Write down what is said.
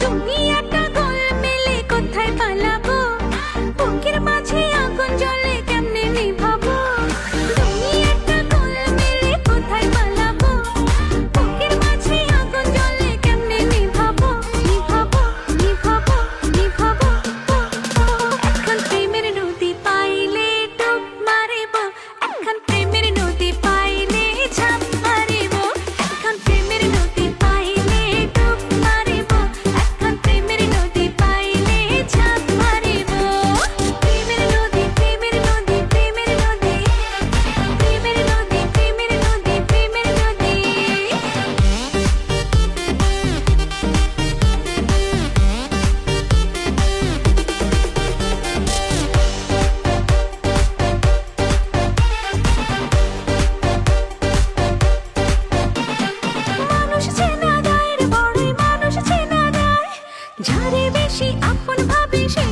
তুমি একা গোল মেলে কোথায় পালা ঝাড়ে বেশি আপন ভাবে সে